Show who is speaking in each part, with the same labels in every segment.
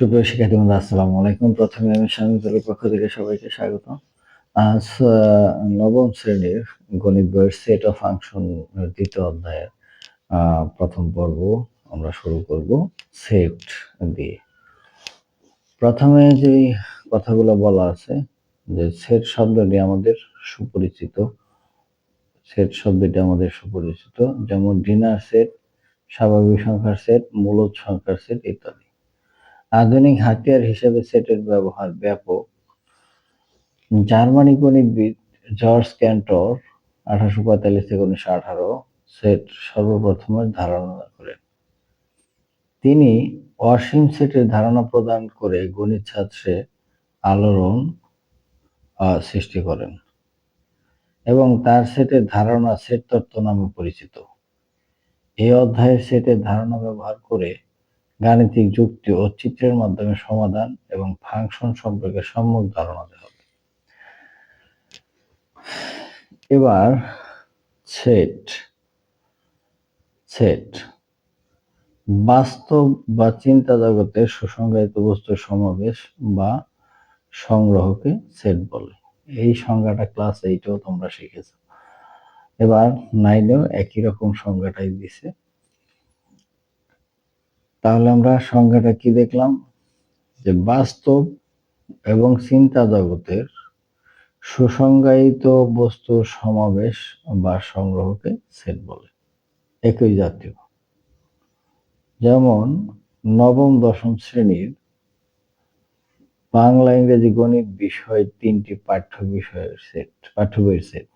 Speaker 1: সুপ্রিয় শিক্ষার্থী বন্ধু আসসালামু আলাইকুম। প্রথমে আমি স্বামীতলের পক্ষ থেকে সবাইকে স্বাগত। আজ নবম শ্রেণির গণিত বইয়ের সেট অফ ফাংশন দ্বিতীয় অধ্যায়ের প্রথম পর্ব আমরা শুরু করব সেট দিয়ে। প্রথমে যে কথাগুলো বলা আছে, যে সেট শব্দটি আমাদের সুপরিচিত সেট শব্দটি আমাদের সুপরিচিত, যেমন ডিনার সেট স্বাভাবিক সংখ্যার সেট মূলত সংখ্যার সেট ইত্যাদি। আধুনিক হাতিয়ার হিসেবে সেটের ব্যবহার ব্যাপক। জার্মানি গণিতবিদ জর্জ ক্যান্টর আঠারোশো পঁয়তাল্লিশ থেকে উনিশশো আঠারো সেট সর্বপ্রথম ধারণা করেন। তিনি অসীম সেটের ধারণা প্রদান করে গণিত ছাত্রে আলোড়ন সৃষ্টি করেন এবং তার সেটের ধারণা সেট তত্ত্ব নামে পরিচিত। এই অধ্যায়ের সেটের ধারণা ব্যবহার করে গাণিতিক যুক্তি ও চিত্রের মাধ্যমে সমাধান এবং ফাংশন সম্পর্কে সম্যক ধারণা দেওয়া হবে। এবার সেট সেট বাস্তব বা চিন্তা জগতের সুসংজ্ঞায়িত বস্তুর সমাবেশ বা সংগ্রহকে সেট বলে। এই সংজ্ঞাটা ক্লাস এইটেও তোমরা শিখেছো। এবার নাইনেও একই রকম সংজ্ঞাটাই দিছে। তাহলে আমরা সংজ্ঞাটা কি দেখলাম? যে বাস্তব এবং চিন্তা জগতের সুসংজ্ঞায়িত বস্তুর সমাবেশ বা সংগ্রহকে সেট বলে। একই জাতীয়। যেমন নবম, দশম শ্রেণির বাংলা, ইংরেজি, গণিত বিষয় তিনটি পাঠ্য বিষয়ের সেট, পাঠ্য বইয়ের সেট।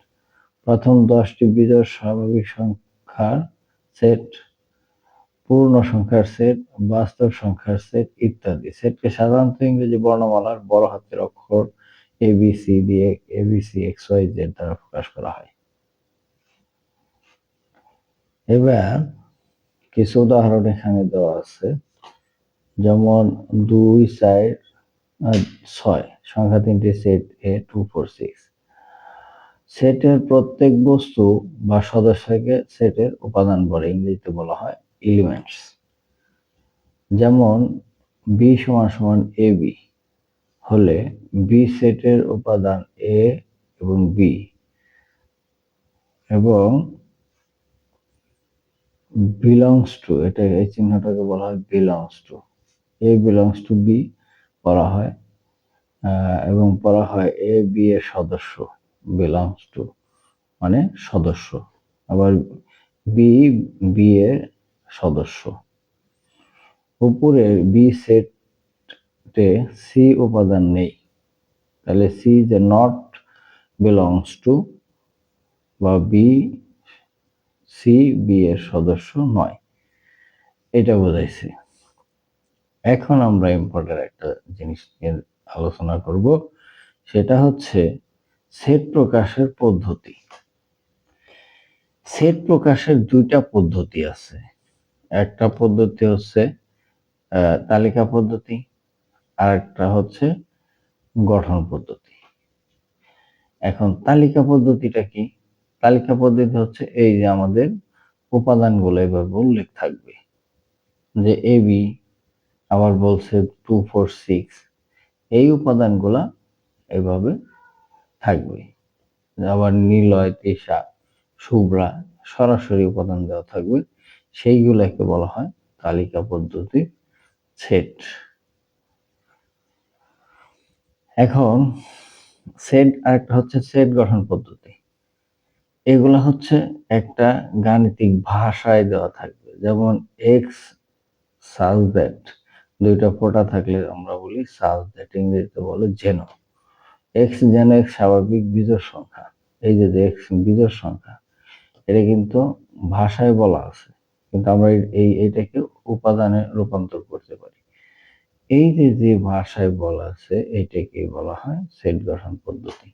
Speaker 1: প্রথম দশটি বিজয় স্বাভাবিক সংখ্যার সেট। পূর্ণ সংখ্যার সেট, বাস্তব সংখ্যার সেট ইত্যাদি। সেটকে সাধারণত ইংরেজি বর্ণমালার বড় হাতের অক্ষর এবিসি দিয়ে এবিসি এক্স ওয়াই জেড দ্বারা প্রকাশ করা হয়। এবার কিছু উদাহরণ এখানে দেওয়া আছে। যেমন দুই, চার ছয়, সংখ্যা তিনটি, set A two four six সেটের প্রত্যেক বস্তু বা সদস্যকে সেটের উপাদান বলে ইংরেজিতে বলা হয়। এলিমেন্টস যেমন বি সমান সমান এ বি হলে বি সেটের উপাদান এ এবং বি এবং বিলংস টু এটা এই চিহ্নটাকে বলা হয় belongs to A belongs to B বলা হয় এবং বলা হয় এ বি এর সদস্য বিলংস টু মানে সদস্য। আবার বি বি এর সদস্য। উপরের বি সেটে সি উপাদান নেই। তাহলে সি যে নট বিলংস টু বা বি সি বি এর সদস্য নয়। এটা বোঝাইছে। এখন আমরা ইম্পর্টেন্ট একটা জিনিস নিয়ে আলোচনা করব। সেটা হচ্ছে সেট প্রকাশের পদ্ধতি। সেট প্রকাশের দুইটা পদ্ধতি আছে। একটা পদ্ধতি হচ্ছে তালিকা পদ্ধতি আর একটা হচ্ছে গঠন পদ্ধতি। এখন তালিকা পদ্ধতিটা কি? তালিকা পদ্ধতি হচ্ছে এই যে আমাদের উপাদানগুলো এভাবে উল্লেখ থাকবে, যে এ বি আবার বলছে টু ফোর সিক্স এই উপাদানগুলা এভাবে থাকবে। আবার নিলয় তেষা শুভ্রা সরাসরি উপাদান দেওয়া থাকবে। সেইগুলোকে বলা হয় তালিকা পদ্ধতি সেট। এখন সেট আরেকটা হচ্ছে সেট গঠন পদ্ধতি। এগুলো হচ্ছে একটা গাণিতিক ভাষায় দেওয়া থাকবে। যেমন এক্স সাজ দ্যাট, দুইটা ফোঁটা থাকলে আমরা বলি সাজ দ্যাট, ইংরেজিতে বলে যেন। এক্স যেন এক স্বাভাবিক বিজোড় সংখ্যা। এই যে এক্স বিজোড় সংখ্যা, এটা কিন্তু ভাষায় বলা আছে। কিন্তু আমরা এই- এইটাকে উপাদানে রূপান্তর করতে পারি। এই যে যে ভাষায় বলা আছে এইটাকে বলা হয় সেট গঠন পদ্ধতি।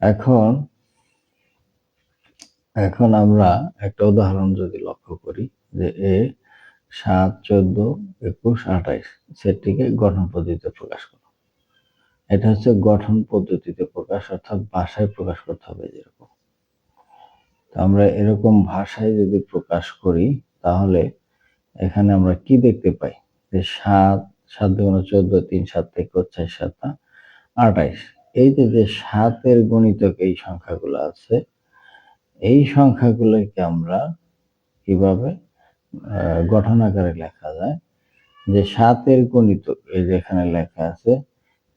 Speaker 1: এখন এখন আমরা একটা উদাহরণ যদি লক্ষ্য করি, যে এ সাত, চোদ্দ, একুশ, আঠাইশ, সেটটিকে গঠন পদ্ধতিতে প্রকাশ করা। এটা হচ্ছে গঠন পদ্ধতিতে প্রকাশ, অর্থাৎ ভাষায় প্রকাশ করতে হবে যেরকম। আমরা এরকম ভাষায় যদি প্রকাশ করি, তাহলে এখানে আমরা কি দেখতে পাই? যে সাত সাত দুগুণ চোদ্দ, তিন সাত থেকে চার সাতটা আঠাইশ। এই যে যে সাতের গণিতক এই সংখ্যাগুলো আছে, এই সংখ্যাগুলোকে আমরা কীভাবে গঠন আকারে লেখা যায়? যে সাতের গণিতক, এই যে এখানে লেখা আছে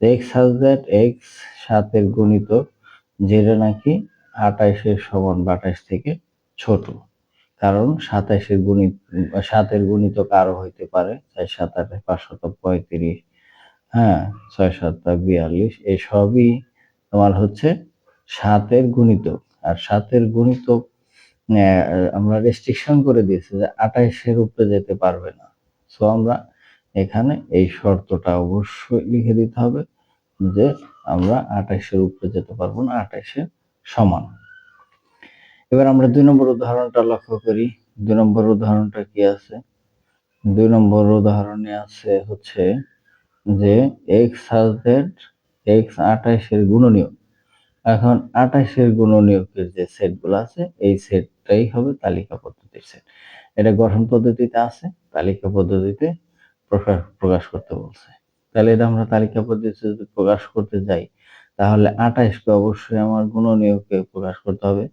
Speaker 1: এক্স হাজ দ্যাট এক্স সাতের গণিতক, যেটা নাকি আঠাইশের সমান বা আঠাইশ থেকে ছোট। কারণ সাতাইশের গণিত, সাতের গণিতক আরও হইতে পারে তাই সাত আট পাঁচশত পঁয়ত্রিশ হ্যাঁ ছয় সাতটা বিয়াল্লিশ এই সবই তোমার হচ্ছে সাতের গুণিতক। আর সাতের গুণিতক আমরা রেস্ট্রিকশন করে দিয়েছি যে আঠাইশের উপরে যেতে পারবে না। সো আমরা এখানে এই শর্তটা অবশ্যই লিখে দিতে হবে যে আমরা আঠাইশের উপরে যেতে পারব না আঠাইশের সমান। এবার আমরা দুই নম্বর উদাহরণটা লক্ষ্য করি। দুই নম্বর উদাহরণটা কি আছে? দুই নম্বর উদাহরণে আছে হচ্ছে যে এক্স হাজ দ্যাট এক্স আঠাইশের গুণনীয়ক। এখন আঠাইশের গুণনীয়কের যে সেটগুলো আছে, এই সেটটাই হবে তালিকা পদ্ধতির সেট। এটা গঠন পদ্ধতিতে আছে, তালিকা পদ্ধতিতে প্রকাশ প্রকাশ করতে বলছে। তাহলে এটা আমরা তালিকা পদ্ধতিতে প্রকাশ করতে যাই তাহলে আঠাইশকে অবশ্যই আমার গুণনীয়কে প্রকাশ করতে হবে।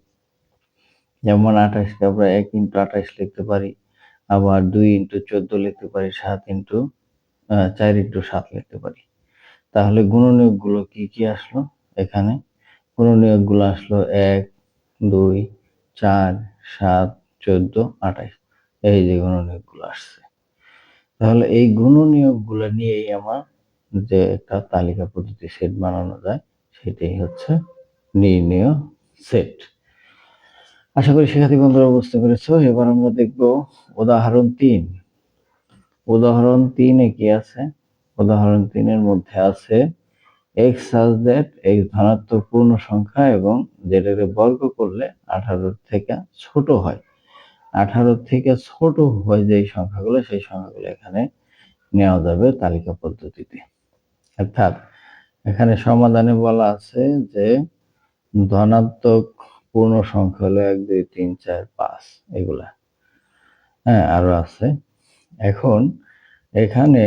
Speaker 1: যেমন আঠাইশকে আমরা এক ইন্টু আঠাইশ লিখতে পারি, আবার দুই ইন্টু চোদ্দ লিখতে পারি, সাত ইন্টু চার ইন্টু সাত লিখতে পারি। তাহলে গুণনীয়কগুলো কি কি আসলো এখানে? গুণনীয়কগুলো আসলো এক, দুই, চার, সাত, চোদ্দ আঠাইশ এই যে গুণনীয়কগুলো আসছে। তাহলে এই গুণনীয়কগুলো নিয়েই আমার যে একটা তালিকা পদ্ধতি সেট বানানো যায়। সেটাই হচ্ছে নির্ণয় সেট। আশা করি শিক্ষার্থী বন্ধুরা বুঝতে পেরেছ। এবার আমরা দেখব উদাহরণ তিন। উদাহরণ তিনে কি আছে? উদাহরণ তিনের মধ্যে আছে এক্স সাজ দ্যাট এক্স ধনাত্মক পূর্ণ সংখ্যা এবং যেটাকে বর্গ করলে আঠারো থেকে ছোট হয়। আঠারো থেকে ছোট হয় যে সংখ্যাগুলো, সেই সংখ্যাগুলো এখানে নেওয়া যাবে তালিকা পদ্ধতিতে। অর্থাৎ এখানে সমাধানে বলা আছে যে ধনাত্মক পূর্ণ সংখ্যা হলো এক, দুই, তিন, চার, পাঁচ, এগুলা। হ্যাঁ আরও আছে। এখন এখানে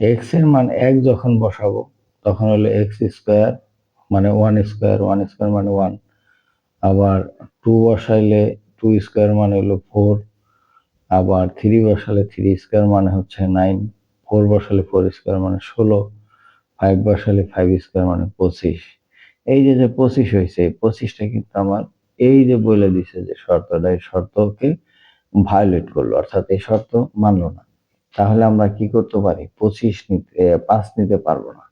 Speaker 1: এক্সের মান এক যখন বসাবো, তখন হলো এক্স স্কোয়ার মানে ওয়ান স্কোয়ার ওয়ান স্কোয়ার মানে ওয়ান আবার টু বসাইলে টু স্কোয়ার মানে হলো ফোর আবার থ্রি বসালে থ্রি স্কোয়ার মানে হচ্ছে নাইন ফোর বসালে ফোর স্কোয়ার মানে ষোলো। ফাইভ বসালে ফাইভ স্কোয়ার মানে পঁচিশ। এই যে যে পঁচিশ হয়েছে পঁচিশটা কিন্তু আমার এই যে বলে দিছে যে শর্তটা এই শর্তকে ভায়োলেট করল, অর্থাৎ এই শর্ত মানলো না। তাহলে আমরা কি করতে পারি? পঁচিশ নিতে পাঁচ নিতে পারব না।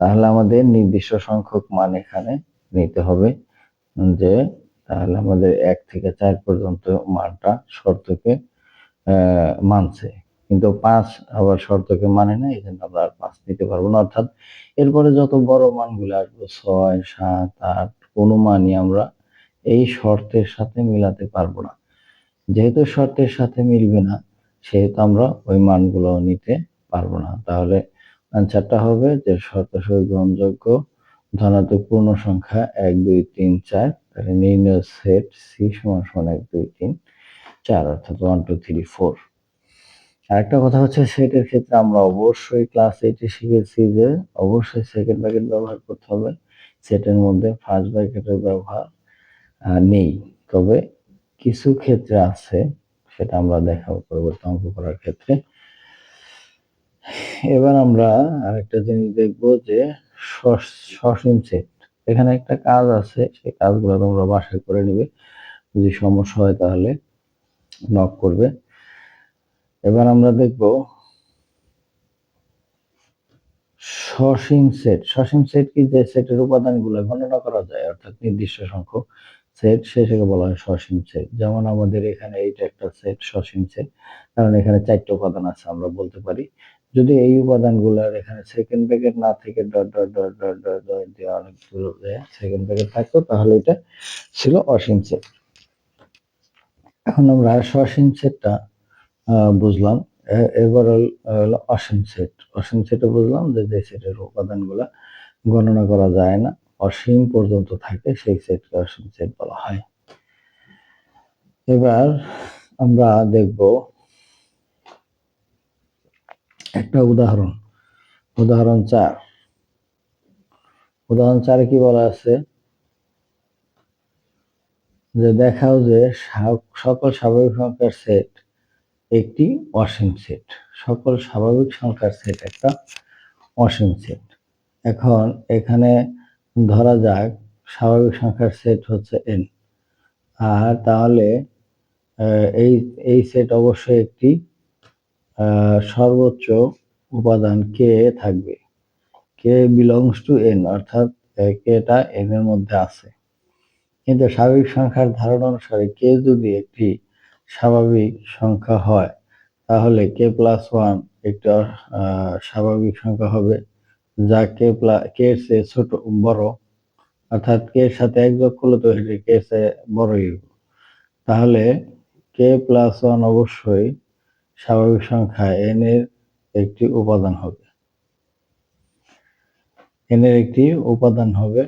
Speaker 1: তাহলে আমাদের নির্দিষ্ট সংখ্যক মান এখানে নিতে হবে, যে তাহলে আমাদের এক থেকে চার পর্যন্ত মানটা শর্তকে মানছে। কিন্তু পাঁচ আবার শর্তকে মানে না এই জন্য আমরা আর পাঁচ নিতে পারব না। অর্থাৎ এরপরে যত বড় মানগুলো আসবে, ছয়, সাত, আট, কোনো মানই আমরা এই শর্তের সাথে মিলাতে পারব না। যেহেতু শর্তের সাথে মিলবে না, সেহেতু আমরা ওই মানগুলো নিতে পারব না। তাহলে আনসারটা হবে যে শর্ত সহি গ্রহণযোগ্য ধনাত্মক পূর্ণ সংখ্যা এক, দুই, তিন, চার, তাহলে নির্ণয় সেট সি সমান সমান এক, দুই, তিন, চার, অর্থাৎ ওয়ান টু থ্রি ফোর আরেকটা কথা হচ্ছে সেটের ক্ষেত্রে আমরা অবশ্যই ক্লাস এইটে শিখেছি যে অবশ্যই সেকেন্ড ব্র্যাকেট ব্যবহার করতে হবে। সেটের মধ্যে ফার্স্ট ব্র্যাকেটের ব্যবহার নেই। তবে কিছু ক্ষেত্রে আছে, সেটা আমরা দেখাবো পরবর্তী অঙ্ক করার ক্ষেত্রে। এবার আমরা আরেকটা জিনিস দেখব যে সসীম সেট এখানে একটা কাজ আছে, সেই কাজগুলো তোমরা বাসায় করে নিবে। যদি সমস্যা হয় তাহলে নক করবে। এবার আমরা দেখব সসীম সেট। সসীম সেট কি? যে সেটের উপাদানগুলো গণনা করা যায়, অর্থাৎ নির্দিষ্ট সংখ্যক সেট শেষে বলা হয় সসীম সেট। যেমন আমাদের এখানে এইটা একটা সেট, সসীম সেট। কারণ এখানে চারটে উপাদান আছে, আমরা বলতে পারি। যদি এই উপাদানগুলোর এখানে সেকেন্ড ব্র্যাকেট না থেকে dot dot dot dot dot dot দিয়ে অনেকগুলো সেকেন্ড ব্র্যাকেট থাকতো, তাহলে এটা ছিল অসীম সেট। এখন আমরা সসীম সেটটা বুঝলাম। এবার হলো অসীম সেট। অসীম সেটে বুঝলাম যে যে সেটের উপাদানগুলা গণনা করা যায় না, অসীম পর্যন্ত থাকে সেই সেটকে অসীম সেট বলা হয়। এবার আমরা দেখব একটা উদাহরণ। উদাহরণ চার। উদাহরণ চারে কি বলা আছে? যে দেখাও যে সকল স্বাভাবিক সংখ্যার সেট একটি অসীম সেট সকল স্বাভাবিক সংখ্যার সেট একটা অসীম সেট এখন এখানে ধরা যাক, স্বাভাবিক সংখ্যার সেট হচ্ছে এন আর তাহলে এই এই সেট অবশ্যই একটি সর্বোচ্চ উপাদান কে থাকবে। কে বিলংস টু এন অর্থাৎ কেটা এন এর মধ্যে আছে। কিন্তু স্বাভাবিক সংখ্যার ধারণা অনুসারে কে যদি একটি স্বাভাবিক সংখ্যা হয়, তাহলে কে প্লাস ওয়ান একটা স্বাভাবিক সংখ্যা হবে যা কে প্লাস কে চেয়ে ছোট, বড়। অর্থাৎ কে এর সাথে এক যোগ করলে তো সেটি কে চেয়ে বড়ই তাহলে কে প্লাস ওয়ান অবশ্যই স্বাভাবিক সংখ্যা এন এর একটি উপাদান হবে। এন এর একটি উপাদান হবে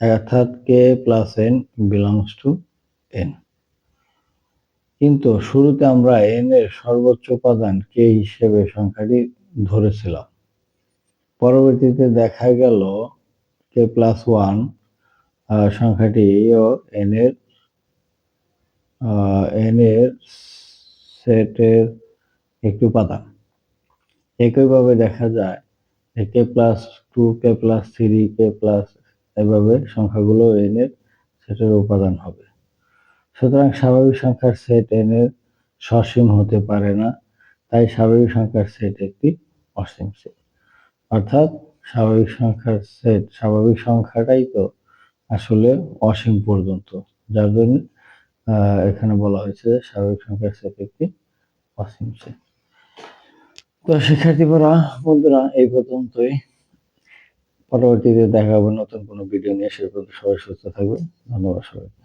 Speaker 1: অর্থাৎ K plus N belongs to N কিন্তু শুরুতে আমরা এন এর সর্বোচ্চ উপাদান কে হিসেবে সংখ্যাটি ধরেছিলাম। পরবর্তীতে দেখা গেল কে প্লাস ওয়ান সংখ্যাটি এন এর এন এর সেটের একটি উপাদান। একইভাবে দেখা যায় K plus two K plus three K plus এভাবে সংখ্যাগুলো এন এর সেটের উপাদান হবে। সুতরাং স্বাভাবিক সংখ্যার সেট এন এর সসীম হতে পারে না, তাই স্বাভাবিক সংখ্যার সেট একটি অসীম সেট। অর্থাৎ স্বাভাবিক সংখ্যার সেট, স্বাভাবিক সংখ্যাটাই তো আসলে অসীম পর্যন্ত। যার জন্য এখানে বলা হয়েছে যে স্বাভাবিক সংখ্যার সেট একটি অসীম সেট। তো শিক্ষার্থী পড়া বন্ধুরা, এই পর্যন্তই। পরবর্তীতে দেখা হবে নতুন কোনো ভিডিও নিয়ে। সে পর্যন্ত সবাই সুস্থ থাকবে ধন্যবাদ সবাইকে।